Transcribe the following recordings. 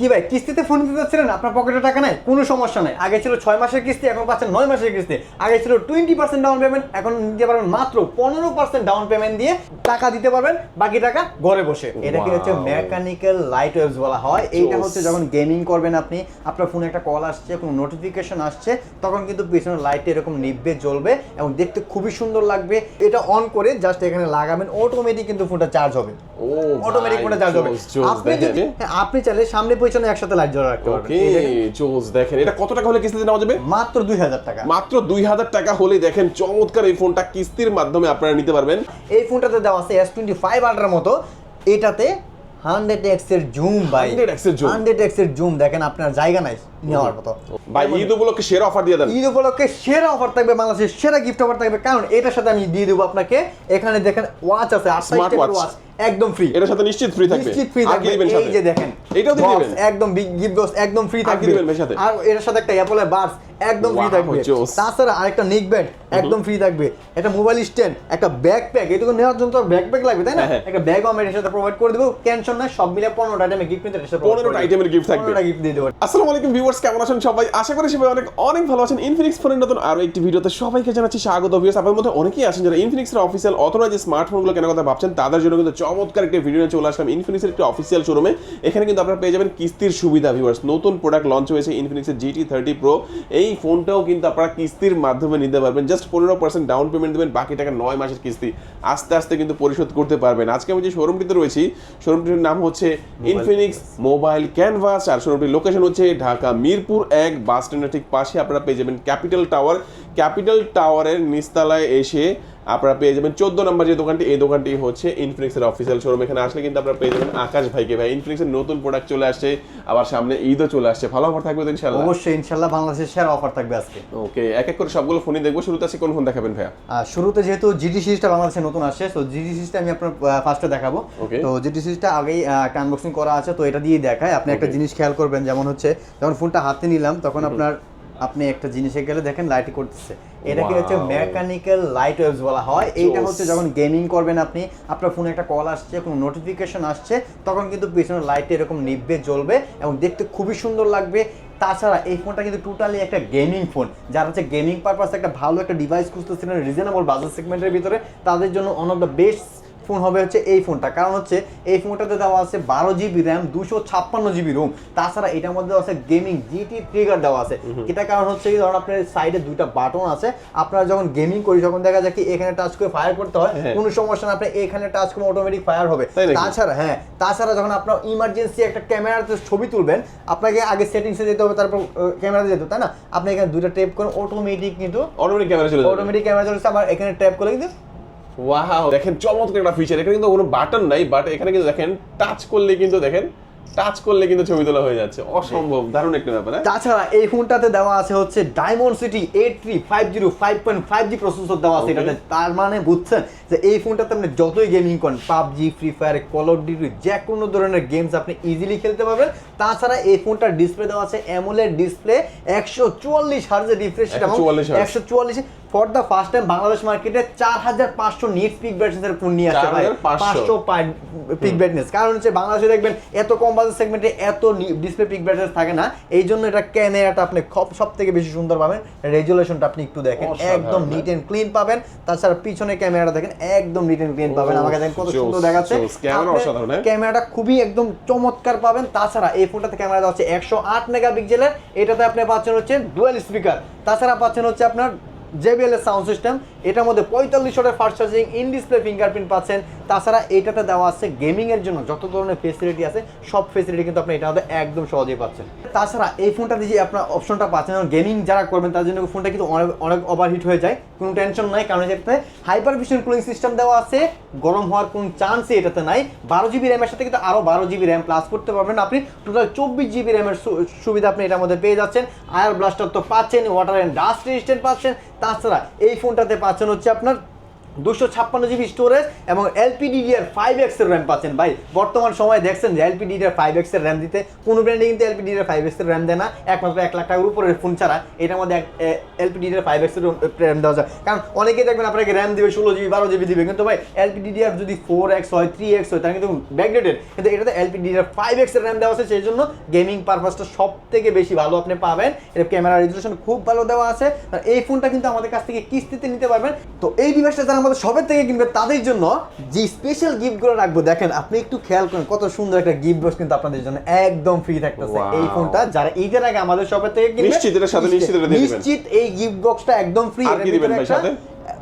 কি ভাই কিস্তিতে ফোন নিতে যাচ্ছিলেন? আপনার পকেটে টাকা নাই? কোনো সমস্যা নাই। আগে ছিল ছয় মাসের কিস্তি এখন পাচ্ছেন নয় মাসের কিস্তি। আগে ছিল টোয়েন্টি পার্সেন্ট ডাউন পেমেন্ট এখন নিতে পারবেন মাত্র পনেরো পার্সেন্ট ডাউন পেমেন্ট দিয়ে টাকা দিতে পারবেন বাকি টাকা ঘরে বসে। এটাকে হচ্ছে মেকানিক্যাল লাইট ওয়েভস বলা হয়। এইটা হচ্ছে যখন গেমিং করবেন আপনি আপনার ফোনে একটা কল আসছে কোনো নোটিফিকেশন আসছে তখন কিন্তু পিছনের লাইট এরকম নিভবে জ্বলবে এবং দেখতে খুবই সুন্দর লাগবে। এটা অন করে জাস্ট এখানে লাগাবেন অটোমেটিক কিন্তু ফোনটা চার্জ হবে। অটোমেটিক ফোনটা চার্জ হবে। আপনি যদি হ্যাঁ, আপনি চাইলে সামনে পিছনে একসাথে লাইট জ্বালা রাখতে পারবেন। ওকে এই দেখেন, জোস দেখেন এটা কত টাকা হলে কিস্তিতে নেওয়া যাবে? মাত্র দুই হাজার টাকা। মাত্র দুই হাজার টাকা হলে দেখেন চমৎকার এই ফোনটা কিস্তির মাধ্যমে আপনারা নিতে পারবেন। এই ফোনটাতে দেওয়া আছে এস টোয়েন্টি ফাইভ আল্ট্রার মতো। এটাতে হান্ড্রেড এক্সের জুম ভাই। 100x এর জুম হান্ড্রেড এক্সের জুম দেখেন আপনার জায়গা নাই। নেওয়ার মতো। ভাই ঈদ উপলক্ষে সেরা অফার দিয়ে দেন। ঈদ উপলক্ষে সেরা অফার থাকবে বাংলাদেশের সেরা গিফট অফার থাকবে। কারণ এটার সাথে আমি দিয়ে দেবো আপনাকে এখানে দেখেন ওয়াচ আছে Smart ওয়াচ একদম ফ্রি এটার সাথে নিশ্চিত ফ্রি থাকবে। নিশ্চিত ফ্রি থাকবে। এই যে দেখেন এটাও দিয়ে দিবেন? একদম বিগ গিফট বক্স একদম ফ্রি থাকবে? আর এটার সাথে একটা অ্যাপলের একদম ফ্রি থাকবে। তাছাড়া আরেকটা নিক ব্যান্ড একদম ফ্রি থাকবে। একটা মোবাইল স্ট্যান্ড একটা ব্যাকপ্যাক এটুকু নেওয়ার জন্য তো ব্যাকপ্যাক লাগবে তাই না? হ্যাঁ, হ্যাঁ। একটা ব্যাগ আমি এর সাথে প্রোভাইড করে দেবো। টেনশন নাই সব মিলে পনেরোটা আইটেমে গিফট নিতে পনেরোটা আইটেমের gift থাকবে। পনেরোটা গিফট দিয়ে দেবো। আসসালামু আলাইকুম ভিউয়ার্স কেমন আছেন সবাই? আশা করি সবাই অনেক অনেক ভালো আছেন। ইনফিনিক্স ফোনের নতুন আরও একটি ভিডিওতে সবাইকে জানাচ্ছি স্বাগত। ভিউয়ার্স আপনাদের মধ্যে অনেকেই আছেন যারা ইনফিনিক্সের অফিসিয়াল অথরাইজ স্মার্টফোনগুলো কেনার কথা ভাবছেন তাদের জন্য কিন্তু চমৎকার একটি ভিডিও নিয়ে চলে আসলাম ইনফিনিক্সের একটি অফিসিয়াল শোরুমে এখানে কিন্তু আপনারা পেয়ে যাবেন কিস্তির সুবিধা ভিউয়ার্স নতুন প্রোডাক্ট লঞ্চ হয়েছে ইনফিনিক্সের জিটি থার্টি প্রো এই ফোনটাও কিন্তু আপনারা কিস্তির মাধ্যমে নিতে পারবেন। জাস্ট পনেরো পার্সেন্ট ডাউন পেমেন্ট দেবেন বাকি টাকা নয় মাসের কিস্তি। আস্তে আস্তে কিন্তু পরিশোধ করতে পারবেন। আজকে আমি যে শোরুমটিতে রয়েছি শোরুমটির নাম হচ্ছে ইনফিনিক্স মোবাইল ক্যানভাস আর শোরুমটির লোকেশন হচ্ছে ঢাকা মিরপুর এক বাস স্ট্যান্ডের ঠিক পাশে আপনারা পেয়ে যাবেন ক্যাপিটাল টাওয়ার। ক্যাপিটাল টাওয়ারের নিচতলায় এসে আপনারা পেয়ে যাবেন চোদ্দ নম্বর যে দোকানটি এই দোকানটি হচ্ছে ইনফিনিক্সের অফিসিয়াল শোরুম এখানে আসলে কিন্তু আপনারা পেয়ে যাবেন আকাশ ভাইকে। ভাই ইনফিনিক্সের নতুন প্রোডাক্ট চলে আসছে আবার সামনে ঈদও চলে আসছে। ভালো অফার থাকবে তো ইনশাল্লাহ অবশ্যই ইনশাল্লাহ বাংলাদেশের সেরা অফার থাকবে আজকে। ওকে এক এক করে সবগুলো ফোনই দেখব। শুরুতে আছে কোন ফোন দেখাবেন ভাইয়া? শুরুতে যেহেতু জিডি সিরিজটা বাংলাদেশে নতুন আসছে তো জিডি সিরিজটা আমি আপনার ফার্স্টে দেখাবো. তো জিডি সিরিজটা আগেই একটা আনবক্সিং করা আছে তো এটা দিয়ে দেখায় আপনি একটা জিনিস খেয়াল করবেন যেমন হচ্ছে যখন ফোনটা হাতে নিলাম তখন আপনার আপনি একটা জিনিসে গেলে দেখেন লাইট করতেছে। এটাকে হচ্ছে মেকানিক্যাল লাইট ওয়েভস বলা হয়। এইটা হচ্ছে যখন গেমিং করবেন আপনি আপনার ফোনে একটা কল আসছে কোনো নোটিফিকেশন আসছে তখন কিন্তু পিছনের লাইট এরকম নিভবে জ্বলবে এবং দেখতে খুবই সুন্দর লাগবে। তাছাড়া এই ফোনটা কিন্তু টোটালি একটা গেমিং ফোন যারা হচ্ছে গেমিং পারপাস একটা ভালো একটা ডিভাইস খুঁজতেছিলেন রিজনেবল বাজার সেগমেন্টের ভিতরে তাদের জন্য one of the best phone হবে হচ্ছে এই ফোনটা। কারণ হচ্ছে এই ফোনটাতে দেওয়া আছে বারো জিবি র্যাম দুশো ছাপ্পান্ন জিবি রোম। তাছাড়া এটার মধ্যে আছে গেমিং জিটি ট্রিগার দেওয়া আছে। এটা কারণ হচ্ছে কি ধরুন আপনার সাইডে দুইটা বাটন আছে। আপনারা যখন গেমিং করি যখন দেখা যায় কি এখানে টাচ করে ফায়ার করতে হয় হ্যাঁ। কোনো সমস্যা না আপনি এখানে টাচ করে অটোমেটিক ফায়ার হবে। তাছাড়া হ্যাঁ তাছাড়া যখন আপনার ইমার্জেন্সি একটা ক্যামেরাতে ছবি তুলবেন আপনাকে আগে সেটিংসে যেতে হবে তারপর ক্যামেরাতে যেতে হবে তাই না? আপনি এখানে দুইটা টেপ করেন অটোমেটিক কিন্তু অটোমেটিক ক্যামেরা চলে অটোমেটিক ক্যামেরা চলছে আবার এখানে ট্যাপ করলে কিন্তু ওয়াও দেখেন চমৎকার একটা ফিচার এখানে কিন্তু কোনো বাটন নাই বাট এখানে কিন্তু দেখেন টাচ করলে কিন্তু দেখেন টাচ করলে কিন্তু ছবি তোলা হয়ে যাচ্ছে। অসম্ভব দারুণ একটা ব্যাপার হ্যাঁ? তাছাড়া এই ফোনটাতে দেওয়া আছে হচ্ছে Dimensity eight three five zero five point five G processor দেওয়া আছে এটাতে। তার মানে বুঝছেন যে এই ফোনটাতে আপনি যতই গেমিং করেন PUBG free fire call of duty যে কোনো ধরনের গেমস আপনি ইজিলি খেলতে পারবেন। তাছাড়া এই ফোনটার ডিসপ্লে দেওয়া আছে অ্যামোলেড ডিসপ্লে একশো চুয়াল্লিশ হার্জের রিফ্রেশ 144 hertz। একশো চুয়াল্লিশ for the first time Bangladesh মার্কেটে চার হাজার পাঁচশো নিট পিক ব্রাইটনেসের ফোন নিয়ে আসছে ভাই। পাঁচশো। পিক ব্রাইটনেস কারণ হচ্ছে বাংলাদেশে দেখবেন এত কম বাজেট সেগমেন্টে এত ডিসপ্লে পিক ব্রাইটনেস থাকে না। এই জন্য এটা ক্যামেরাটা আপনি সব থেকে বেশি সুন্দর পাবেন। রেজুলেশনটা আপনি একটু দেখেন। একদম। নিট এন্ড ক্লিন পাবেন। তাছাড়া পিছনে ক্যামেরাটা দেখেন একদম নিট এন্ড ক্লিন পাবেন। আমাকে দেখেন কত সুন্দর দেখাচ্ছে। হ্যাঁ। ক্যামেরাটা খুবই একদম চমৎকার পাবেন। তাছাড়া এই ফোনটাতে ক্যামেরা দেওয়া হচ্ছে একশো আট মেগাপিক্সেলের। এটাতে আপনি পাচ্ছেন হচ্ছে ডুয়েল স্পিকার তাছাড়া পাচ্ছেন হচ্ছে আপনার জেবিএল এর সাউন্ড সিস্টেম। এটার মধ্যে পঁয়তাল্লিশ ওয়াটের fast charging in display fingerprint পাচ্ছেন। তাছাড়া এটাতে দেওয়া আছে গেমিং এর জন্য যত ধরনের ফেসিলিটি আছে, সব ফেসিলিটি কিন্তু আপনি এটাতে একদম সহজেই পাচ্ছেন। তাছাড়া এই ফোনটাতে যে আপনার অপশনটা পাচ্ছেন গেমিং যারা করবেন, তার জন্য ফোনটা কিন্তু অনেক অনেক ওভারহিট হয়ে যায়। কোনো টেনশন নাই, কারণ এটাতে হাইপার ভিশন কুলিং সিস্টেম দেওয়া আছে, গরম হওয়ার কোনো চান্সই এটাতে নাই। বারো জিবি র্যামের সাথে কিন্তু আরও বারো জিবি র্যাম প্লাস করতে পারবেন আপনি। টোটাল চব্বিশ জিবি র্যামের সুবিধা আপনি এটার মধ্যে পেয়ে যাচ্ছেন। আয়ার ব্লাস্টার তো পাচ্ছেন ওয়াটার অ্যান্ড ডাস্ট রেজিস্ট্যান্ট পাচ্ছেন। তাছাড়া এই ফোনটাতে পাচ্ছেন হচ্ছে আপনার দুশো ছাপ্পান্ন জিবি স্টোরেজ এবং এলপিডিডিআর ফাইভ এক্সের র্যাম পাচ্ছেন। ভাই, বর্তমান সময়ে দেখছেন যে এলপিডিডিআর ফাইভ এক্সের র্যাম দিতে কোনো ব্র্যান্ডে কিন্তু এলপিডিডিআর ফাইভ এক্সের র্যাম দেয় না। একমাত্র এক লাখ টাকার উপরের ফোন ছাড়া এটার মধ্যে এলপিডিডিআর ফাইভ এক্সের র্যাম দেওয়া যায়। কারণ অনেকেই দেখবেন আপনাকে র্যাম দেবে, ষোলো জিবি, বারো জিবি দিবে। কিন্তু ভাই, এলপিডিডিআর যদি ফোর এক্স হয় থ্রি এক্স হয়, তাহলে কিন্তু ব্যাকডেটেড কিন্তু এটাতে এলপিডিডিআর ফাইভ এক্সের র্যাম দেওয়া আছে, সেই জন্য গেমিং পারপাসটা সব থেকে বেশি ভালো আপনি পাবেন। এর ক্যামেরা রেজুলেশন খুব ভালো দেওয়া আছে। আর এই ফোনটা কিন্তু আমাদের কাছ থেকে কিস্তিতে নিতে পারবেন। তো এই ডিভাইসটা যারা আমাদের সবের থেকে কিনবে তাদের জন্য যে স্পেশাল গিফটগুলো রাখব দেখেন আপনি একটু খেয়াল করেন কত সুন্দর একটা গিফট বক্স কিন্তু আপনাদের জন্য একদম ফ্রি থাকতেছে এই ফোনটা যারা ঈদের আগে আমাদের সবের থেকে কিনবে নিশ্চিত সাথে নিশ্চিত এটা দিয়ে দিবেন। নিশ্চিত এই গিফট বক্সটা একদম ফ্রি আর কি দিবেন ভাই সাথে?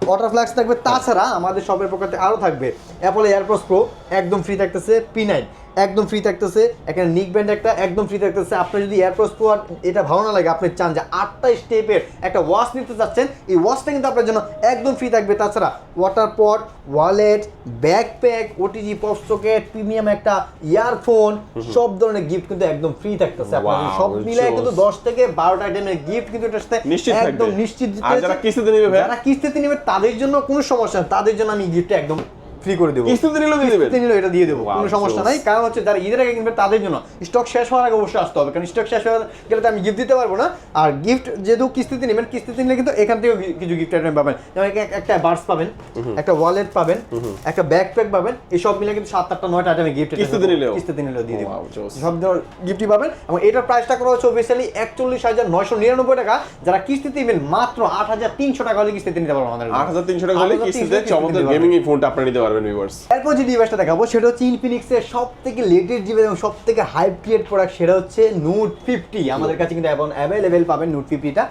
ওয়াটার ফ্লাক্স থাকবে তাছাড়া আমাদের সবের পক্ষে আরও থাকবে অ্যাপল এয়ারপোর্টস প্রো একদম ফ্রি থাকতেছে পি নাইন একদম ফ্রি থাকতেছে এখানে নিক ব্যান্ড একটা একদম ফ্রি থাকতেছে। আপনার যদি এয়ারপোর্টস প্রো এটা ভালো না লাগে আপনি চান যে আটটা স্টেপের একটা ওয়াচ নিতে চাচ্ছেন এই ওয়াচটা কিন্তু আপনার জন্য একদম ফ্রি থাকবে। তাছাড়া water pot wallet backpack OTG pop socket premium একটা ইয়ারফোন সব ধরনের গিফট কিন্তু একদম ফ্রি থাকতেছে আপনার সব মিলে কিন্তু দশ থেকে বারোটা আইটেমের গিফট কিন্তু এটার সাথে একদম নিশ্চিত যারা কিস্তিতে নিবে যারা কিস্তিতে নিবে তাদের জন্য কোনো সমস্যা তাদের জন্য আমি গিফট একদম ফ্রি করে দেবো। কিস্তিতে নিলেও দিয়ে দিবেন। নিলেও এটা দিয়ে দেবো কোনো সমস্যা নাই। কারণ হচ্ছে যারা ঈদের আগে কিনবে তাদের জন্য। স্টক শেষ হওয়ার আগে অবশ্যই আসতে হবে কারণ স্টক শেষ হয়ে গেলে তো আমি গিফট দিতে পারব না। আর গিফট যেহেতু কিস্তিতে নেবেন কিস্তিতে নিলে কিন্তু এখান থেকেও কিছু গিফট আইটেম পাবেন। যেমন একটা বার্স পাবেন একটা ওয়ালেট পাবেন একটা ব্যাকপ্যাক পাবেন এই সব মিলে কিন্তু সাত আটটা নয়টা আইটেমে গিফট কিস্তিতে নিলেও? কিস্তিতে নিলেও দিয়ে দেবো। সব ধরনের গিফটই পাবেন। এবং এটার প্রাইসটা করা হচ্ছে অফিসিয়ালি একচল্লিশ হাজার নয়শো নিরানব্বই টাকা। যারা কিস্তিতে নেবেন মাত্র আট হাজার তিনশো টাকা হলে কিস্তিতে নিতে পারবেন আমাদের আট হাজার তিনশো টাকা হলে 8,300 কিস্তিতে কিস্তিতে চমৎকার গেমিং ফোনটা আপনারা নিতে পারবেন ভিউয়ার্স এরপর যে ডিভাইসটা দেখাবো, সেটা হচ্ছে ইনফিনিক্সের সব থেকে লেটেস্ট ডিভাইস এবং সব থেকে হাইপ ক্রিয়েট প্রোডাক্ট সেটা হচ্ছে নোট ফিফটি আমাদের কাছে কিন্তু এখন অ্যাভেলেবেল পাবেন নোট ফিফটিটা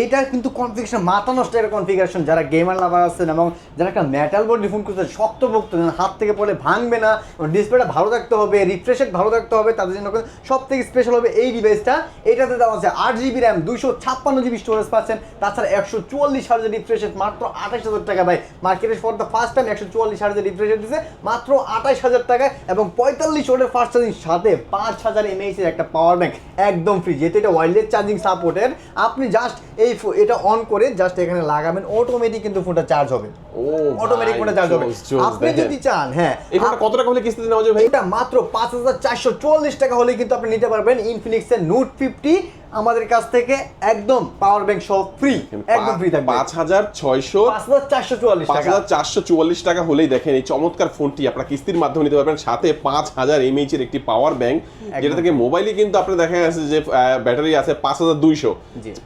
এইটার কিন্তু কনফিগারেশন মাথা নষ্ট একটা কনফিগারেশন যারা গেমার লাভার আছেন এবং যারা একটা মেটাল বডি ফোন করতে শক্ত ভক্ত হাত থেকে পড়লে ভাঙবে না ডিসপ্লেটা ভালো থাকতে হবে রিফ্রেশ ভালো থাকতে হবে, তাদের জন্য সব থেকে স্পেশাল হবে এই ডিভাইসটা এটাতে দেওয়া আছে আট জিবি র্যাম দুশো ছাপ্পান্ন জিবি স্টোরেজ পাচ্ছেন। তাছাড়া একশো চুয়াল্লিশ হাজার রিফ্রেশ মাত্র আঠাশ হাজার টাকা ভাই। মার্কেটে ফর দ্য ফার্স্ট টাইম একশো চুয়াল্লিশ হাজার রিফ্রেশ দিচ্ছে মাত্র আঠাশ হাজার টাকা এবং পঁয়তাল্লিশ ওয়াটের ফার্স্ট চার্জিং সাথে পাঁচ হাজার এমএইচের একটা পাওয়ার ব্যাংক একদম ফ্রি যেহেতু এটা ওয়াইল্ডলেস চার্জিং সাপোর্টের আপনি জাস্ট এই এটা অন করে জাস্ট এখানে লাগাবেন অটোমেটিক কিন্তু ফোনটা চার্জ হবে। ও অটোমেটিক ফোনটা চার্জ হবে। আপনি যদি চান হ্যাঁ এটা কত টাকা হলে কিস্তিতে নেওয়া যাবে ভাই? এটা মাত্র পাঁচ হাজার চারশো চল্লিশ টাকা হলে কিন্তু আপনি নিতে পারবেন ইনফিনিক্সের নোট ফিফটি আমাদের কাছ থেকে একদম পাওয়ার ব্যাংক সহ ফ্রি একদম ফ্রি থাকবে। পাঁচ হাজার ছয়শো পাঁচ হাজার চারশো চুয়াল্লিশ পাঁচ টাকা হাজার চারশো চুয়াল্লিশ টাকা হলেই দেখেন এই চমৎকার ফোনটি আপনারা কিস্তির মাধ্যমে নিতে পারবেন। সাথে পাঁচ হাজার এমএইচ এর একটি পাওয়ার ব্যাংক যেটা থেকে মোবাইলে কিন্তু আপনার দেখা গেছে যে ব্যাটারি আছে পাঁচ হাজার দুইশো।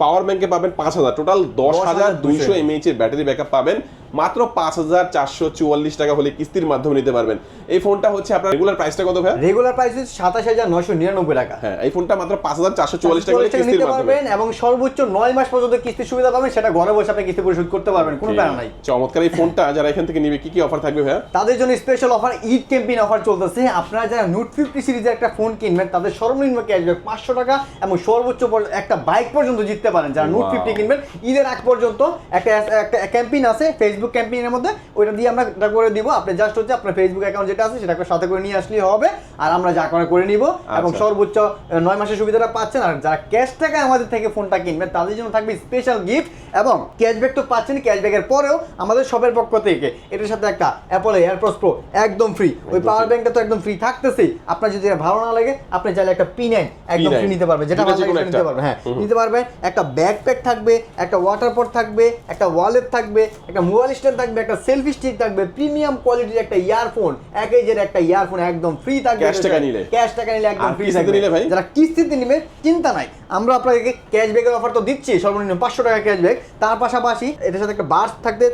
পাওয়ার ব্যাংকে পাবেন পাঁচ হাজার। টোটাল দশ হাজার দুইশো। এমএইচ এর ব্যাটারি ব্যাকআপ পাবেন। মাত্র পাঁচ হাজার চারশো চুয়াল্লিশ টাকা হলে কিস্তির মাধ্যমে নিতে পারবেন। এই ফোনটা হচ্ছে আপনার রেগুলার প্রাইসটা কত ভাই রেগুলার প্রাইস হচ্ছে সাতাশ হাজার নয়শো নিরানব্বই টাকা। হ্যাঁ এই ফোনটা মাত্র পাঁচ হাজার চারশো চুয়াল্লিশ টাকা হলে কিস্তির পারবেন এবং সর্বোচ্চ নয় মাস পর্যন্ত কিস্তির সুবিধা পাবেন সেটা ঘরে বসে আপনি কিস্তি পরিশোধ করতে পারবেন কোনো প্যারা নাই। চমৎকার। এই ফোনটা যারা এখান থেকে নিবে কি কি অফার থাকবে ভাইয়া? তাদের জন্য special offer Eid campaign offer চলতেছে। আপনারা যারা নোট ফিফটি সিরিজের একটা ফোন কিনবেন তাদের সর্বনিম্ন ক্যাশব্যাক পাঁচশো টাকা এবং সর্বোচ্চ একটা বাইক পর্যন্ত জিততে পারেন। যারা নোট ফিফটি কিনবেন ঈদের আগ পর্যন্ত একটা একটা ক্যাম্পেইন আছে ফেসবুক ক্যাম্পেইনের মধ্যে ওইটা দিয়ে আমরা এটা করে দিব। আপনি জাস্ট হচ্ছে আপনার ফেসবুক অ্যাকাউন্ট যেটা আছে সেটাকে সাথে করে নিয়ে আসলেই হবে। আর আমরা যা করে করে নিব। এবং আচ্ছা। সর্বোচ্চ নয় মাসের সুবিধাটা পাচ্ছেন। আর যারা ক্যাশ টাকা আমাদের থেকে ফোনটা কিনবেন তাদের জন্য থাকবে স্পেশাল গিফট এবং ক্যাশব্যাক তো পাচ্ছেন ক্যাশব্যাকের পরেও আমাদের শপের পক্ষ থেকে। এটার সাথে একটা অ্যাপল এয়ারপোর্টস প্রো একদম ফ্রি ওই পাওয়ার। ব্যাংকটা তো একদম ফ্রি থাকতেছেই। আপনার যদি ভালো না লাগে আপনি চাইলে একটা পি নাইন একদম ফ্রি নিতে পারবেন। যেটা ভালো লাগে নিতে। পারবেন। হ্যাঁ। নিতে পারবেন। একটা ব্যাকপ্যাক থাকবে একটা ওয়াটার পট থাকবে একটা ওয়ালেট থাকবে একটা মোবাইল স্ট্যান্ড থাকবে একটা সেলফি স্টিক থাকবে প্রিমিয়াম কোয়ালিটির একটা ইয়ারফোন এক এজের একটা ইয়ারফোন একদম ফ্রি থাকবে। Cash টাকা নিলে? ক্যাশ টাকা নিলে একদম ফ্রি থাকবে। নিলে ভাই? যারা কিস্তিতে নিবে চিন্তা নাই। আমরা আপনাকে ক্যাশব্যাকের অফার তো দিচ্ছি সর্বনিম্ন পাঁচশো টাকা ক্যাশব্যাক তার পাশাপাশি এটার সাথে একটা বার্স থাকবে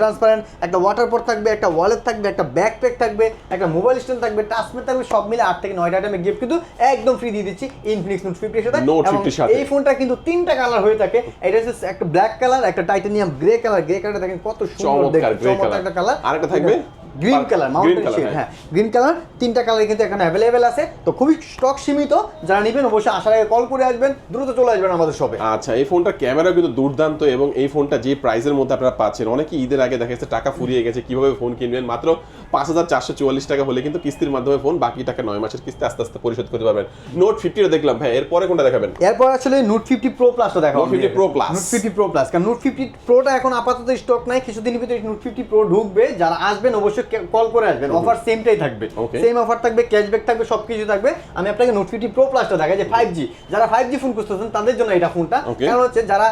ট্রান্সপারেন্ট একটা ওয়াটার পট থাকবে একটা ওয়ালেট থাকবে একটা ব্যাকপ্যাক থাকবে একটা মোবাইল স্ট্যান্ড থাকবে টাচপ্যাড থাকবে সব মিলে আট থেকে নয়টা আইটেমের গিফট কিন্তু একদম ফ্রি দিয়ে দিচ্ছি ইনফিনিক্স নোট ফিফটির সাথে। এবং 50 র সাথে। এই ফোনটা কিন্তু তিনটা কালার হয়ে থাকে। এটা হচ্ছে একটা ব্ল্যাক কালার একটা টাইটানিয়াম গ্রে কালার গ্রে কালারটা দেখেন কত চমৎকার দেখতে grey একটা কালার আরেকটা থাকবে? Green colour mountain shade. হ্যাঁ। গ্রিন কালার তিনটা কালার কিন্তু এখানে অ্যাভেলেবেল আছে। তো খুবই স্টক সীমিত যারা নেবেন অবশ্যই আসার আগে কল করে আসবেন দ্রুত চলে আসবেন আমাদের শপে আচ্ছা এই ফোনটা ক্যামেরা কিন্তু দুর্দান্ত এবং এই ফোনটা যে প্রাইসের মধ্যে আপনারা পাচ্ছেন অনেকে ঈদের আগে দেখা যাচ্ছে টাকা ফুরিয়ে গেছে কীভাবে ফোন কিনবেন। মাত্র পাঁচ হাজার চারশো চুয়াল্লিশ টাকা হলে কিন্তু কিস্তির মাধ্যমে ফোন বাকি টাকা নয় মাসের কিস্তি আস্তে আস্তে পরিশোধ করতে পারবেন। নোট ফিফটিটা দেখলাম ভাই এরপরে কোনটা দেখাবেন? এরপর আসলে নোট ফিফটি প্রো প্লাসটা দেখো Note 50 Pro Plus। Note fifty Pro Plus কারণ নোট ফিফটি প্রোটা এখন আপাতত স্টক নাই কিছুদিনের ভিতরে নোট ফিফটি প্রো ঢুকবে যারা আসবেন অবশ্যই কল করে আসবেন অফার সেমটাই থাকবে. সেম অফার থাকবে ক্যাশব্যাক থাকবে সবকিছু থাকবে। আমি আপনাকে নোট ফিফটি প্রো প্লাসটা দেখাই যে ফাইভ জি যারা ফাইভ জি ফোন খুঁজতেছেন তাদের জন্য এটা ফোনটা কারণ হচ্ছে যারা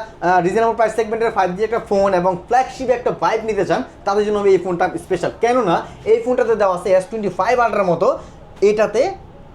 রিজনেবল প্রাইস সেগমেন্টের ফাইভ জি একটা ফোন এবং ফ্ল্যাগশিপ একটা ভাইব নিতে চান তাদের জন্য এই ফোনটা স্পেশাল কেননা এই ফোনটাতে দেওয়া আছে এস টোয়েন্টি ফাইভ আল্ট্রার মতো। এটাতে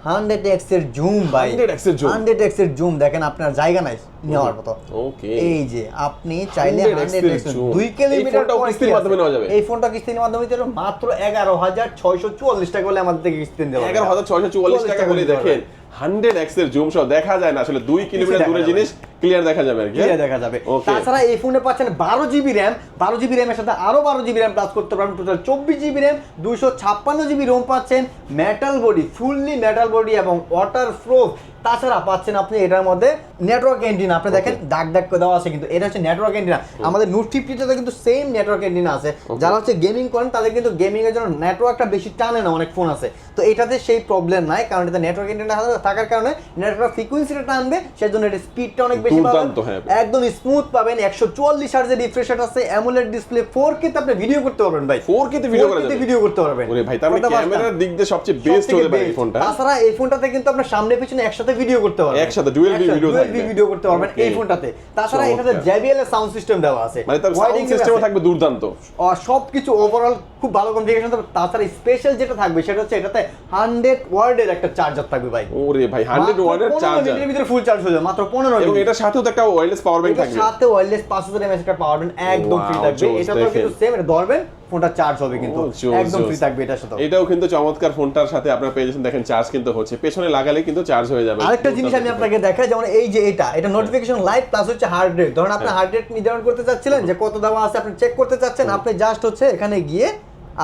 হান্ড্রেড এক্সের জুম ভাই। 100x এর zoom। হান্ড্রেড এক্সের জুম দেখেন আপনার জায়গা নাই নেওয়ার মতো। ওকে এই যে আপনি চাইলে হান্ড্রেড এক্স দুই এই কিলোমিটার কিস্তির মাধ্যমে নেওয়া যাবে? এই ফোনটা কিস্তির মাধ্যমে দিতে মাত্র এগারো হাজার ছয়শো চুয়াল্লিশ টাকা বলে আমাদের থেকে কিস্তি দেওয়া এগারো হাজার ছয়শো চুয়াল্লিশ টাকা বলে দেখেন। হান্ড্রেড এক্সের জুম সহ দেখা যায় না। আসলে দুই কিলোমিটার দূরে জিনিস ক্লিয়ার দেখা যাবে আর কি ক্লিয়ার দেখা যাবে। তাছাড়া এই ফোনে পাচ্ছেন বারো জিবি র্যাম বারো জিবি র্যামের সাথে আরও বারো জিবি র্যাম প্লাস করতে পারবেন। টোটাল চব্বিশ জিবি র্যাম দুশো ছাপ্পান্ন জিবি রোম পাচ্ছেন। Metal body fully metal body এবং ওয়াটার প্রুফ তাছাড়া পাচ্ছেন আপনি এটার মধ্যে নেটওয়ার্ক এন্টিনা আপনি দেখেন দাগ দাগ করে দেওয়া আছে কিন্তু এটা হচ্ছে নেটওয়ার্ক এন্টিনা আমাদের নোট ফিফটিতে কিন্তু সেম নেটওয়ার্ক এন্টিনা আছে। যারা হচ্ছে গেমিং করেন তাদের কিন্তু গেমিং এর জন্য নেটওয়ার্কটা বেশি টানে না অনেক ফোন আছে। তো এটাতে সেই প্রবলেম নাই কারণ এটা নেটওয়ার্ক এন্টিনা থাকার কারণে নেটওয়ার্ক ফ্রিকোয়েন্সিটা টানবে সেজন্য এটা স্পিডটা অনেক বেশি পাবেন। হ্যাঁ। একদম স্মুথ পাবেন একশো চুয়াল্লিশ হার্জের রিফ্রেশ রেট আছে অ্যামুলেট ডিসপ্লে ফোর কে আপনি ভিডিও করতে পারবেন ভাই। 4K তে video করা যাবে? ভিডিও করতে পারবেন। ওরে ভাই তার মানে ক্যামেরার দিক দিয়ে সবচেয়ে বেস্ট হতে পারে এই ফোনটা তাছাড়া এই ফোনটাতে কিন্তু আপনার সামনে পিছনে একসাথে ভিডিও করতে পারবেন। একসাথে, view video থাকবে। ভিডিও করতে পারবেন এই ফোনটাতে তাছাড়া এটাতে চমৎকার। JBL এর সাউন্ড সিস্টেম দেওয়া আছে। মানে তার সাউন্ড সিস্টেমও থাকবে দুর্দান্ত। আর সবকিছু ওভারঅল খুব ভালো কনফিগারেশন তাছাড়া স্পেশাল যেটা থাকবে সেটা হচ্ছে এটাতে হান্ড্রেড ওয়ার্ডের একটা চার্জার থাকবে ভাই। ওরে ভাই হান্ড্রেড ওয়াটের চার্জার। ভিতরে ফুল চার্জ হয়ে যাবে মাত্র পনেরো এবং এটার সাথেও তো একটা ওয়্যারলেস পাওয়ার ব্যাংক থাকবে। সাথে ওয়্যারলেস এমএস একটা পাওয়ার ব্যাংক একদম ফ্রি থাকবে। এটা তো কিন্তু সেম এটা ধরবেন ফোনটা চার্জ হবে কিন্তু। একদম ফ্রি থাকবে এটার সাথে এটাও কিন্তু চমৎকার ফোনটার সাথে আপনারা পেয়ে যাচ্ছেন। দেখেন চার্জ কিন্তু হচ্ছে। পেছনে লাগালে কিন্তু চার্জ হয়ে যাবে। আরেকটা জিনিস আমি আপনাকে দেখাই যেমন এই যে এটা এটা নোটিফিকেশন লাইট প্লাস হচ্ছে হার্ট রেট ধরুন আপনি হ্যাঁ। হার্ট রেট নির্ধারণ করতে চাচ্ছিলেন যে কত দেওয়া আছে আপনি চেক করতে চাচ্ছেন আপনি জাস্ট হচ্ছে এখানে গিয়ে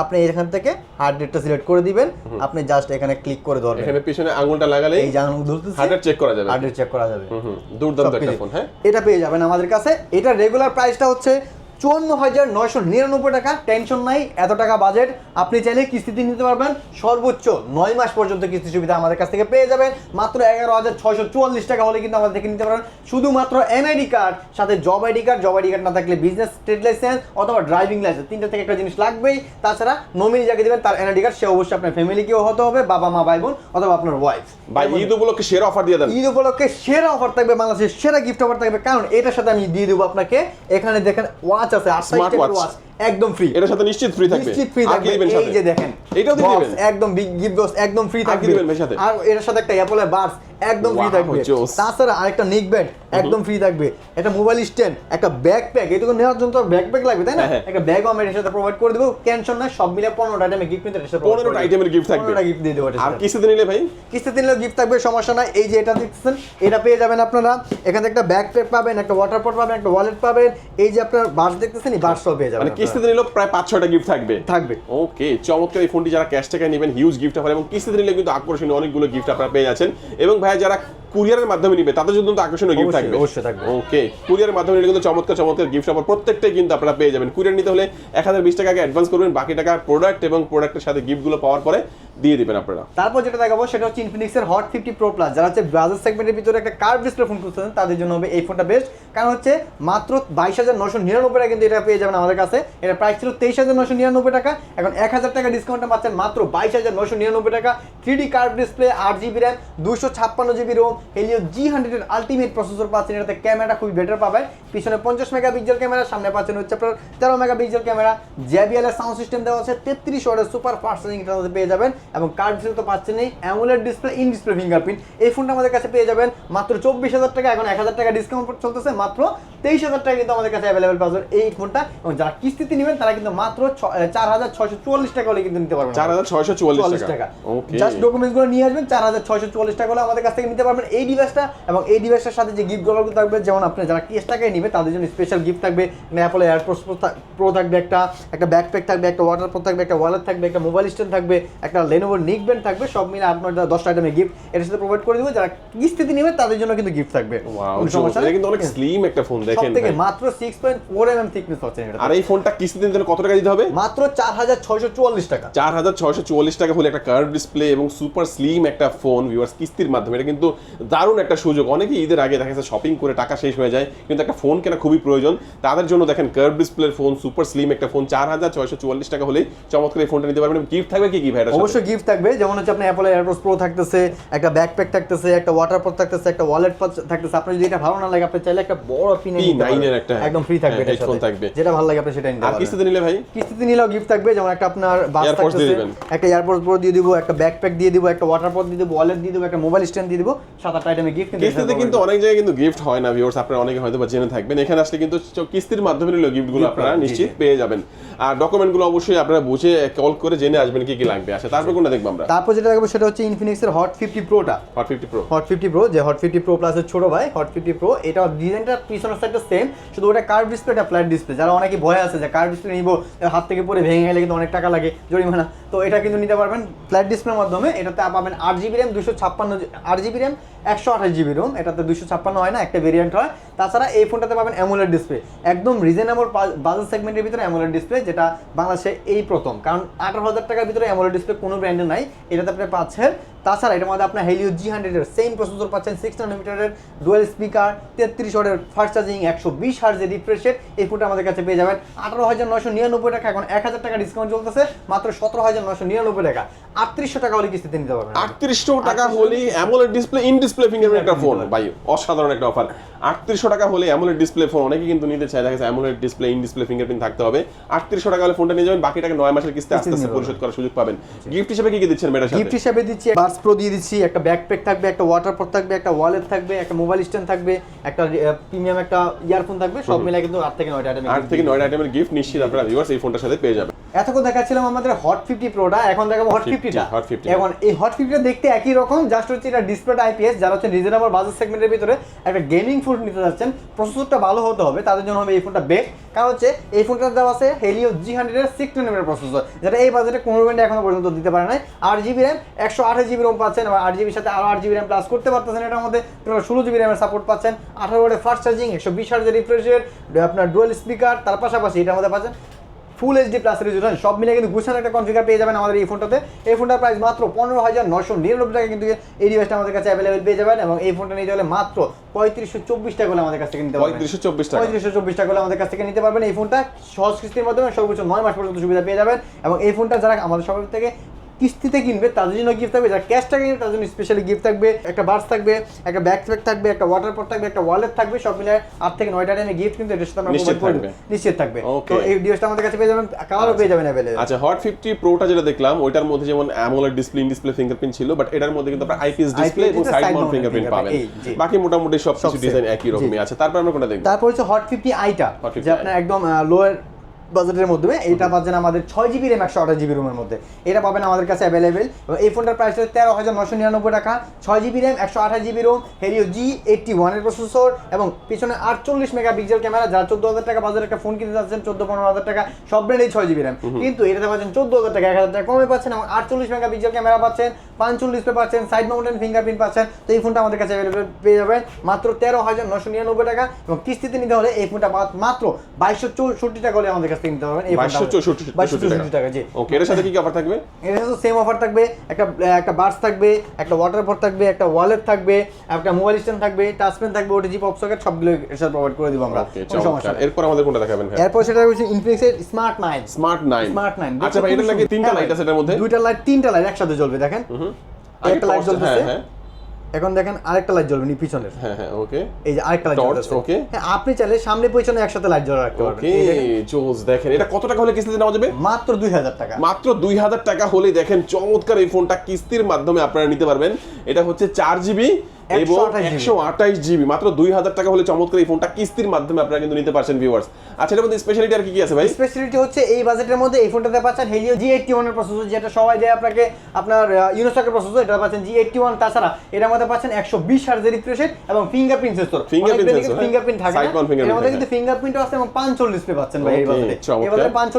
আপনি এখান থেকে হার্ট রেটটা সিলেক্ট করে দিবেন। আপনি জাস্ট এখানে ক্লিক করে ধরবেন। এখানে পিছনে আঙুলটা লাগালে এই ধরুন হার্ড হার্ট চেক করা যাবে। হার্ড রেট চেক করা যাবে। দুর্দান্ত একটা ফোন হ্যাঁ? এটা পেয়ে যাবেন আমাদের কাছে। এটা রেগুলার প্রাইসটা হচ্ছে চুয়ান্ন হাজার নয়শো নিরানব্বই টাকা। টেনশন নাই এত টাকা বাজেট। আপনি চাইলে কিস্তিতে নিতে পারবেন। সর্বোচ্চ নয় মাস পর্যন্ত কিস্তি সুবিধা আমাদের কাছ থেকে পেয়ে যাবেন। মাত্র এগারো হাজার ছয়শো চুয়াল্লিশ টাকা হলে কিন্তু আমাদের থেকে নিতে পারবেন শুধুমাত্র এনআইডি কার্ড সাথে job ID card job ID card না থাকলে বিজনেস ট্রেড লাইসেন্স অথবা ড্রাইভিং লাইসেন্স তিনটা থেকে একটা জিনিস লাগবেই। তাছাড়া নমিনি যাকে দেবেন তার এনআইডি কার্ড সে অবশ্যই আপনার ফ্যামিলিকেও হতে হবে বাবা মা ভাই বোন অথবা আপনার ওয়াইফ ভাই ঈদ উপলক্ষে সেরা অফার দিয়ে দেন। ঈদ উপলক্ষে সেরা অফার থাকবে বাংলাদেশের সেরা গিফট অফার থাকবে। কারণ এটার সাথে আমি দিয়ে দেবো আপনাকে। এখানে দেখেন ওয়াচ আছে watch। ওয়াচ একদম ফ্রি এটার সাথে নিশ্চিত ফ্রি থাকবে। নিশ্চিত ফ্রি থাকবে। এই যে দেখেন এটাও দিয়ে দিবেন? একদম বিগ গিফট বক্স একদম ফ্রি থাকবে। দিবেন ভাই সাথে? আর এটার সাথে একটা অ্যাপলের বাডস একদম ফ্রি থাকবে। তাছাড়া আরেকটা নিক ব্যাট একদম ফ্রি থাকবে। একটা মোবাইল স্ট্যান্ড একটা ব্যাকপ্যাক এটুকু নেওয়ার জন্য তো ব্যাকপ্যাক লাগবে তাই না? হ্যাঁ, হ্যাঁ। একটা ব্যাগও আমি এটার সাথে প্রোভাইড করে দেবো। টেনশন না সব মিলে পনেরোটা আইটেমে গিফট নিতে সাথে 15টা আইটেমের gift থাকবে। 15টা gift দিয়ে দেবো আর কিস্তিতে নিলে ভাই? কিস্তিতে নিলেও গিফট থাকবে সমস্যা নাই। এই যে এটা দেখতেছেন এটা পেয়ে যাবেন আপনারা। এখানে একটা ব্যাগ প্যাক পাবেন একটা ওয়াটার পট পাবেন একটা ওয়ালেট পাবেন। এই যে আপনার বাস দেখতেছেন এই বাস সব পেয়ে যাবেন মানে। কিস্তিতে নিলেও প্রায় পাঁচ ছয়টা গিফট থাকবে। থাকবে। ওকে চমৎকার এই ফোনটি যারা ক্যাশ টাকায় নেবেন হিউজ গিফট অফার এবং কিস্তিতে নিলে কিন্তু আকর্ষণীয় অনেকগুলো গিফট আপনারা পেয়ে যাচ্ছেন। এবং ভাই যারা কুরিয়ারের মাধ্যমে নিবে তাদের জন্য তো আকর্ষণীয় গিফট থাকবে। অবশ্যই থাকবে। ওকে কুরিয়ারের মাধ্যমে নিলে কিন্তু চমৎকার চমৎকার গিফট অফার প্রত্যেকটাই কিন্তু আপনারা পেয়ে যাবেন। কুরিয়ার নিতে হলে এক হাজার বিশ টাকা আগে অ্যাডভান্স করবেন বাকি টাকা প্রোডাক্ট এবং প্রোডাক্টের সাথে গিফটগুলো পাওয়ার পরে দিয়ে দিবেন আপনারা। তারপর যেটা দেখাবো সেটা হচ্ছে ইনফিনিক্সের হট ফিফটি প্রো প্লাস যারা হচ্ছে বাজার সেগমেন্টের ভিতরে একটা কার্ভ ডিসপ্লে ফোন খুঁজছেন তাদের জন্য হবে এই ফোনটা বেস্ট কারণ হচ্ছে মাত্র বাইশ হাজার নশো নিরানব্বই টাকা কিন্তু এটা পেয়ে যাবেন আমাদের কাছে। এটা প্রাইস ছিল তেইশ হাজার নশো নিরানব্বই টাকা। এখন এক হাজার টাকা ডিসকাউন্টে পাচ্ছেন মাত্র বাইশ হাজার নশো নিরানব্বই টাকা। থ্রি ডি কার্ভ ডিসপ্লে আট জিবি র্যাম দুশো ছাপ্পান্ন জিবি রোম হেলিও জি হান্ড্রেডের আলটিমেট প্রসেসর পাচ্ছেন। এটাতে ক্যামেরা খুবই বেটার পাবেন। পিছনে পঞ্চাশ মেগা পিক্সেল ক্যামেরা সামনে পাচ্ছেন হচ্ছে আপনার তেরো মেগা পিক্সেল ক্যামেরা জেবিএল এর সাউন্ড সিস্টেম দেওয়া আছে। তেত্রিশ ওয়াটের সুপার ফাস্ট চার্জিং মধ্যে পেয়ে যাবেন। এবং কার্ড ডিসপ্লে তো পাচ্ছেন এই AMOLED display in display fingerprint এই ফোনটা আমাদের কাছে পেয়ে যাবেন মাত্র চব্বিশ হাজার টাকা। এখন এক হাজার টাকা ডিসকাউন্ট চলতেছে। মাত্র তেইশ হাজার টাকা কিন্তু আমাদের কাছে অ্যাভেলেবেল পাবেন এই ফোনটা এবং যারা কিস্তিতে নেবেন তারা কিন্তু মাত্র চার হাজার ছয়শো চুয়াল্লিশ টাকা হলে কিন্তু নিতে পারবেন। চার হাজার ছয়শো চুয়াল্লিশ টাকা। জাস্ট ডকুমেন্টসগুলো নিয়ে আসবেন চার হাজার ছয়শো চুয়াল্লিশ টাকা হলে আমাদের কাছ থেকে নিতে পারবেন। এই ডিভাইসটা এবং এই ডিভাইসটার সাথে যে গিফটগুলো থাকবে যেমন আপনি যারা কেস টাকায় নেবে তাদের জন্য স্পেশাল গিফট থাকবে। অ্যাপল এয়ারপোর্টস প্রো থাকবে একটা একটা ব্যাকপ্যাক থাকবে একটা ওয়াটার প্রো থাকবে একটা ওয়ালেট থাকবে একটা মোবাইল স্ট্যান্ড থাকবে একটা লেনোভো নিক ব্যান্ড থাকবে সব মিলে আপনার দশটা আইটেমের গিফট এটার সাথে প্রোভাইড করে দিব। যারা কিস্তিতে নেবে তাদের জন্য কিন্তু গিফট থাকবে। কিন্তু অনেক স্লিম একটা ফোন দেখেন থেকে মাত্র six point four M M thickness এটা আর এই ফোনটা কিস্তিতে নিতে হলে কত টাকা দিতে হবে? মাত্র চার হাজার ছয়শো চুয়াল্লিশ টাকা। চার হাজার ছয়শো চুয়াল্লিশ টাকা হলে একটা কার্ভ ডিসপ্লে এবং সুপার স্লিম একটা ফোন ভিউয়ার্স কিস্তির মাধ্যমে। এটা কিন্তু দারুণ একটা সুযোগ। অনেকেই ঈদের আগে দেখা যাচ্ছে শপিং করে টাকা শেষ হয়ে যায় কিন্তু একটা ফোন কেনা খুবই প্রয়োজন। তাদের জন্য দেখেন কার্ভ ডিসপ্লের ফোন সুপার স্লিম একটা ফোন চার হাজার ছয়শো চুয়াল্লিশ টাকা হলেই চমৎকার এই ফোনটা নিতে পারবেন। গিফট থাকবে কি কি ভাই অবশ্যই গিফট থাকবে। যেমন হচ্ছে আপনার অ্যাপল এয়ারপোর্টস প্রো থাকতেছে একটা ব্যাকপ্যাক থাকতেছে একটা ওয়াটার পট থাকতেছে একটা ওয়ালেট থাকতেছে। আপনার যদি এটা ভালো না লাগে আপনি চাইলে একটা বড় পিন P9 একটা একদম ফ্রি থাকবে হ্যাঁ। থাকবে। যেটা ভালো লাগে আপনি সেটা আর কিস্তিতে নিলে ভাই? কিস্তিতে নিলেও গিফট থাকবে যেমন একটা আপনার বাস থাকতেছে। একটা এয়ারপোর্ট প্রো দিয়ে দিব একটা ব্যাকপ্যাক দিয়ে দিব একটা ওয়াটার পট দিয়ে দিব ওয়ালেট দিয়ে দিব একটা মোবাইল স্ট্যান্ড দিয়ে দিব সাত আট আইটেমে গিফট কিস্তিতে কিন্তু অনেক জায়গায় কিন্তু গিফট হয় না ভিউয়ার্স আপনারা অনেকে হয়তো বা জেনে থাকবেন। এখানে আসলে কিন্তু কিস্তির মাধ্যমে নিলে গিফটগুলো আপনারা নিশ্চিত পেয়ে যাবেন। আর ডকুমেন্টগুলো অবশ্যই আপনারা বুঝে কল করে জেনে আসবেন কি কি লাগবে। আচ্ছা তারপর কোনটা দেখব আমরা? তারপর যেটা দেখব সেটা হচ্ছে ইনফিনিক্সের Hot fifty প্রোটা Hot fifty Pro Hot fifty Pro যে হট ফিফটি প্রো প্লাসের ছোট ভাই হট ফিফটি প্রো এটা ডিজাইনটা পিছনের সাইডটা সেম শুধু ওটা কার্ভ ডিসপ্লে এটা ফ্ল্যাট ডিসপ্লে যারা অনেকে ভয় আছে যে কার্ভ ডিসপ্লে নিবো? হাত থেকে পরে ভেঙে গেলে কিন্তু অনেক টাকা লাগে, জরিমানা। তো এটা কিন্তু নিতে পারবেন। ফ্ল্যাট ডিসপ্লের মাধ্যমে এটাতে পাবেন আট জিবি র্যাম দুশো ছাপ্পান্ন আট জিবি র্যাম একশো আঠাশ জিবি রোম এটাতে দুশো ছাপ্পান্ন হয় না, একটা ভেরিয়েন্ট হয়। তাছাড়া এই ফোনটাতে পাবেন অ্যামোলেড ডিসপ্লে একদম রিজনেবল বাজার সেগমেন্টের ভিতরে অ্যামোলেড ডিসপ্লে যেটা বাংলাদেশে এই প্রথম। কারণ আঠারো হাজার টাকার ভিতরে অ্যামোলেড ডিসপ্লে কোনো ব্র্যান্ডে নাই, এটাতে আপনি পাচ্ছেন। তাছাড়া এটার মধ্যে আপনার হেলিও জি হান্ড্রেডের সেম প্রসেসর পাচ্ছেন সিক্স নানোমিটারের ডুয়েল স্পিকার তেত্রিশ ওয়াটের ফাস্ট চার্জিং একশো বিশ হার্জের রিফ্রেশের এই ফোনটা আমাদের কাছে পেয়ে যাবেন। আঠারো হাজার নশো নিরানব্বই টাকা এখন এক হাজার টাকা ডিসকাউন্ট চলতেছে, মাত্র সতেরো হাজার নশো নিরানব্বই টাকা। আটত্রিশশো টাকা হলে কিস্তিতে নিতে পারবেন আটত্রিশশো টাকা হলে AMOLED display in display fingerprint একটা ফোন ভাই অসাধারণ একটা অফার আটত্রিশশো টাকা হলে অ্যামোলেড ডিসপ্লে ফোন অনেকে কিন্তু নিতে চায়। দেখা যাচ্ছে AMOLED display in display fingerprint থাকতে হবে। আটত্রিশশো টাকা হলে ফোনটা নিয়ে যাবেন বাকি টাকা নয় মাসের কিস্তি আস্তে আস্তে পরিশোধ করার সুযোগ পাবেন। গিফট হিসেবে কি কি দিচ্ছেন মেয়েটার গিফট হিসাবে দিচ্ছি বার্স প্রো দিয়ে দিচ্ছি একটা ব্যাকপ্যাক থাকবে একটা ওয়াটার পট থাকবে একটা ওয়ালেট থাকবে একটা মোবাইল স্ট্যান্ড থাকবে একটা প্রিমিয়াম একটা ইয়ারফোন থাকবে সব মিলে কিন্তু আট থেকে নয়টা আইটেম আট থেকে নয়টা আইটেমের গিফট নিশ্চিত আপনারা ভিউয়ার্স এই ফোনটার সাথে পেয়ে যাবেন। এতক্ষণ দেখাচ্ছিলাম আমাদের হট ফিফটি প্রোটা এখন দেখাবো হট ফিফটিটা Hot 50 এখন এই হট ফিফটিটা দেখতে একই রকম জাস্ট হচ্ছে এটা ডিসপ্লেটা আইপিএস যারা হচ্ছে রিজনেবল বাজার সেগমেন্টের ভিতরে একটা গেমিং ফোন নিতে যাচ্ছেন প্রসেসরটা ভালো হতে হবে তাদের জন্য হবে এই ফোনটা বেস্ট কারণ হচ্ছে এই ফোনটা দেওয়া আছে হেলিও জি হান্ড্রেডের সিক্স নাম্বারের প্রসেসর যেটা এই বাজেটে কোনো ব্র্যান্ড এখনও পর্যন্ত দিতে পারে নাই। আট জিবি র্যাম একশো আঠাশ জিবি রোম পাচ্ছেন এবং আট জিবির সাথে আরও আট জিবি র্যাম প্লাস করতে পারতেছেন এটার মধ্যে। ষোলো জিবি র্যামের সাপোর্ট পাচ্ছেন আঠারো ওয়াটের ফাস্ট চার্জিং একশো বিশ হার্জের রিফ্রেশের আপনার ডুয়েল স্পিকার তার পাশাপাশি এটার মধ্যে পাচ্ছেন ফুল এইচডি প্লাস রেজুলেশন সব মিলে কিন্তু গুছানো একটা কনফিগার পেয়ে যাবেন আমাদের এই ফোনটাতে এই ফোনটার প্রাইস মাত্র পনেরো হাজার নশো নিরানব্বই টাকা কিন্তু এই ডিভাইসটা আমাদের কাছে অ্যাভেলেবেল পেয়ে যাবেন এবং এই ফোনটা নিতে হলে মাত্র পঁয়ত্রিশশো চব্বিশ টাকা করে আমাদের কাছ থেকে নিতে পারবেন। পঁয়ত্রিশশো চব্বিশ টাকা। পঁয়ত্রিশশো চব্বিশ টাকা করে আমাদের কাছ থেকে নিতে পারবেন। এই ফোনটা সহজ কিস্তির মাধ্যমে সর্বোচ্চ নয় মাস পর্যন্ত সুবিধা পেয়ে যাবেন এবং এই ফোনটা যারা আমাদের সবার থেকে কিস্তিতে কিনবে তাদের জন্য গিফট থাকবে যারা ক্যাশ টাকা কিনবে তাদের জন্য স্পেশালি গিফট থাকবে একটা বার্স থাকবে একটা ব্যাকপ্যাক থাকবে একটা ওয়াটার পট থাকবে একটা ওয়ালেট থাকবে সব মিলে আট থেকে নয়টা টাইমে গিফট কিন্তু এটার সাথে আমরা নিশ্চিত থাকবে। নিশ্চিত থাকবে। তো এই ডিভাইসটা আমাদের কাছে পেয়ে যাবেন কালারও পেয়ে যাবেন অ্যাভেলেবল আচ্ছা হট ফিফটি প্রোটা যেটা দেখলাম ওইটার মধ্যে যেমন AMOLED display in display fingerprint ছিল বাট এটার মধ্যে কিন্তু আপনার আইপিএস ডিসপ্লে এবং সাইড মাউন্ট ফিঙ্গারপ্রিন্ট পাবেন। বাকি মোটামুটি সব কিছু ডিজাইন একই রকমই আছে। তারপর আমরা কোনটা দেখব? তারপর হচ্ছে হট ফিফটি আইটা Hot 50 যে আপনার একদম লোয়ার বাজেটের মধ্যে এটা পাচ্ছেন আমাদের ছয় জিবি র্যাম একশো আঠাশ জিবি রুমের মধ্যে। এটা পাবেন আমাদের কাছে অ্যাভেলেবেল এই ফোনটার প্রাইস হচ্ছে তেরো হাজার নশো নিরানব্বই টাকা। ছয় জিবি র্যাম একশো আঠাশ GB ROM Helio G eighty ওয়ানের প্রসেসর এবং পিছনে আটচল্লিশ মেগা পিক্সেল ক্যামেরা যারা চোদ্দ হাজার টাকা বাজারে একটা ফোন কিনতে যাচ্ছেন চোদ্দ পনেরো হাজার টাকা সব ব্র্যান্ডেই ছয় জিবি র্যাম কিন্তু এটাতে পাচ্ছেন চোদ্দ হাজার টাকা এক হাজার টাকা কমে পাচ্ছেন এবং আটচল্লিশ মেগা পিক্সেল ক্যামেরা পাচ্ছেন পাঁচচল্লিশ ডিসপ্লে পাচ্ছেন সাইড মাউন্টেন ফিঙ্গারপ্রিন্ট পাচ্ছেন। তো এই ফোনটা আমাদের কাছে অ্যাভেলেবেল পেয়ে যাবেন। মাত্র তেরো হাজার নশো নিরানব্বই টাকা। এবং কিস্তিতে নিতে হলে এই ফোনটা মাত্র বাইশশো চৌষট্টি টাকা হলে আমাদের কাছ থেকে নিতে পারবেন এই ফোনটা 2264 বাইশশো টাকা। জি। ওকে এটার সাথে কি কি অফার থাকবে? এর সাথে সেম অফার থাকবে একটা একটা বার্স থাকবে একটা ওয়াটার পট থাকবে একটা ওয়ালেট থাকবে একটা মোবাইল স্ট্যান্ড থাকবে টাচপেন থাকবে ওটিজি পপ সকেট সবগুলো এর সাথে প্রোভাইড করে দিব আমরা। সমস্যা এরপর আমাদের কোনটা দেখাবেন ভাই এরপর সেটা হচ্ছে ইনফিনিক্সের smart nine smart nine smart nine আচ্ছা ভাই এটা নাকি তিনটা লাইট আছে এটার মধ্যে? দুইটা লাইট তিনটা লাইট একসাথে জ্বলবে দেখেন। একটা লাইট জ্বলতেছে। হ্যাঁ হ্যাঁ। এখন দেখেন আরেকটা লাইট জ্বলবে নি পিছনের। হ্যাঁ হ্যাঁ ওকে এই যে আরেকটা লাইট জ্বলছে ওকে হ্যাঁ আপনি চাইলে সামনে পিছনে একসাথে লাইট জ্বলা রাখতে পারবেন ওকে এই দেখেন, চোজ দেখেন এটা কত টাকা হলে কিস্তিতে নেওয়া যাবে? মাত্র দুই হাজার টাকা। মাত্র দুই হাজার টাকা হলে দেখেন চমৎকার এই ফোনটা কিস্তির মাধ্যমে আপনারা নিতে পারবেন। এটা হচ্ছে চার জিবি এবং 128 GB একশো আঠাইশ জিবি মাত্র দুই হাজার টাকা হলে চমৎকার এই ফোনটা কিস্তির মাধ্যমে আপনারা কিন্তু নিতে পারছেন ভিউয়ার্স আচ্ছা এটার মধ্যে স্পেশালিটি আর কি কি আছে ভাই? স্পেশালিটি হচ্ছে এই বাজেটের মধ্যে এই ফোনটাতে পাচ্ছেন হেলিও জি এইটটি ওয়ানের প্রসেসর যেটা সবাই দেয় আপনাকে আপনার প্রসেসর এটা পাচ্ছেন জি এইটটি ওয়ান তাছাড়া এটার মধ্যে পাচ্ছেন একশো বিশ হার্জের এবং ফিঙ্গারপ্রিন্ট সেন্সর। ফিঙ্গারপ্রিন্ট থাকে এর মধ্যে কিন্তু ফিঙ্গারপ্রিন্টও আছে এবং ডিসপ্লে পাচ্ছেন ভাই এই বাজেটে। এই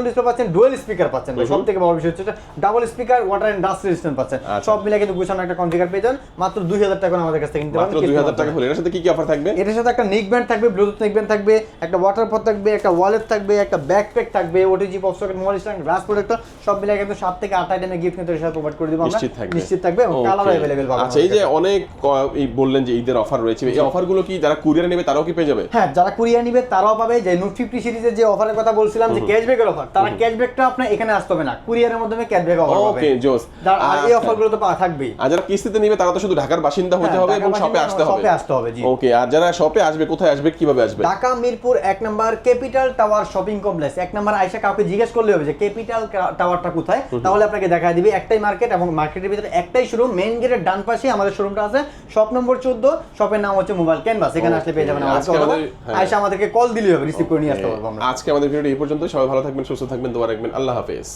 ডিসপ্লে পাচ্ছেন ডুয়েল স্পিকার পাচ্ছেন ভাই। সব থেকে বড় বিষয় হচ্ছে double speaker water and dust resistant পাচ্ছেন। আচ্ছা। সব মিলে কিন্তু গুছানো একটা কনফিগার পেয়ে যান। মাত্র দুই হাজার টাকা আমাদের কাছ থেকে থেকে নিতে মাত্র পারবেন দুই হাজার কিস্তির টাকা মাধ্যমে। হলে এটার সাথে কি কি অফার থাকবে এটার সাথে একটা নিক ব্যান্ড থাকবে ব্লুটুথ নিক ব্যান্ড থাকবে একটা ওয়াটার পট থাকবে একটা ওয়ালেট থাকবে একটা ব্যাকপ্যাক থাকবে OTG pop socket mobile stand glass product সব মিলে কিন্তু সাত থেকে আট আইটেমের গিফট কিন্তু এর সাথে প্রোভাইড করে দিব আমরা নিশ্চিত থাকবে নিশ্চিত থাকবে এবং Okay. কালার अवेलेबल পাবেন আচ্ছা এই যে অনেক ক- এই বললেন যে ঈদের অফার রয়েছে এই অফারগুলো কি যারা কুরিয়ার নেবে তারাও কি পেয়ে যাবে হ্যাঁ যারা কুরিয়ার নিবে তারাও পাবে যে নোট ফিফটি সিরিজের যে অফারের কথা বলছিলাম যে ক্যাশব্যাকের অফার তারা ক্যাশব্যাকটা আপনার এখানে আসতে হবে না কুরিয়ারের মাধ্যমে ক্যাশব্যাক অফার পাবে ওকে জোস যারা- আর এই অফারগুলো তো পাওয়া থাকবেই আর যারা কিস্তিতে নিবে তারা তো শুধু ঢাকার বাসিন্দা হতে হ্যাঁ, হবে ঢাকার এবং শপে আসতে হবে। শপে আসতে হবে, জি। ওকে আর যারা শপে আসবে কোথায় আসবে কীভাবে আসবে? ঢাকা মিরপুর এক number capital tower shopping complex এক নাম্বার আইসা কাউকে জিজ্ঞেস করলে হবে যে ক্যাপিটাল টাওয়ারটা কোথায়? তাহলে আপনাকে দেখা দিবে একটাই মার্কেট এবং মার্কেটের ভিতরে একটাই শোরুম মেইন গেটের ডান পাশে আমাদের শোরুমটা আছে। শপ নম্বর চোদ্দ শপের নাম হচ্ছে মোবাইল ক্যানভাস এখানে আসলে পেয়ে যাবেন আমাদের হ্যাঁ। আইসা আমাদেরকে কল দিলেই হবে রিসিভ করে নিয়ে আসতে পারব আমরা। আজকে আমাদের ভিডিও এই পর্যন্ত সবাই ভালো থাকবেন সুস্থ থাকবেন দোয়া রাখবেন। আল্লাহ হাফেজ।